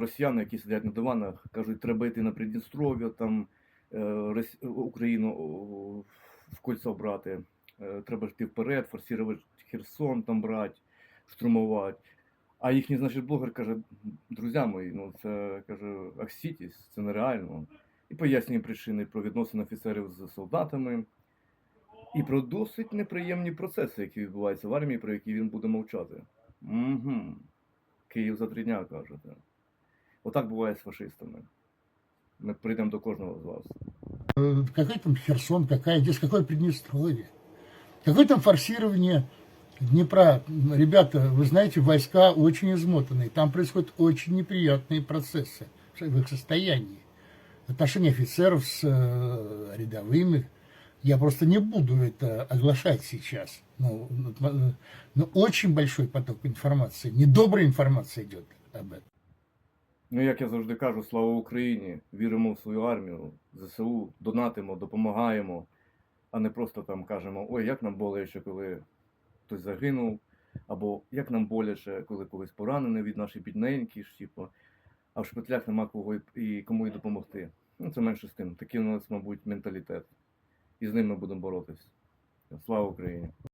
росіяни, які сидять на диванах, кажуть, треба йти на Придністров'я, там е, Україну в кольцо брати. Е, Треба йти вперед, форсувати Херсон там брати, штурмувати. А їхній, значить, блогер каже: друзі мої, ну це каже, аксітіс, це нереально. І пояснює причини про відносини офіцерів з солдатами. І про досить неприємні процеси, які відбуваються в армії, про які він буде мовчати. Угу. Київ за три дня кажете. Отак буває з фашистами. Ми прийдемо до кожного з вас. Какой там Херсон, какая здесь, какое Приднестровье? Какое там форсирование Днепра? Ребята, вы знаете, войска очень измотанные. Там происходят очень неприятные процессы в их состоянии. Отношения офицеров с э, рядовыми. Я просто не буду это оглашать сейчас. Но- но очень большой поток информации, недобрая информация идет об этом. Ну, як я завжди кажу, слава Україні! Віримо в свою армію, ЗСУ, донатимо, допомагаємо, а не просто там кажемо, ой, як нам боляче, коли хтось загинув, або як нам боляче, коли когось поранений від нашої бідненькі, типу, а в шпитлях нема кого і- кому й допомогти. Ну, це менше з тим. Такий у нас, мабуть, менталітет. І з ним ми будемо боротися. Слава Україні!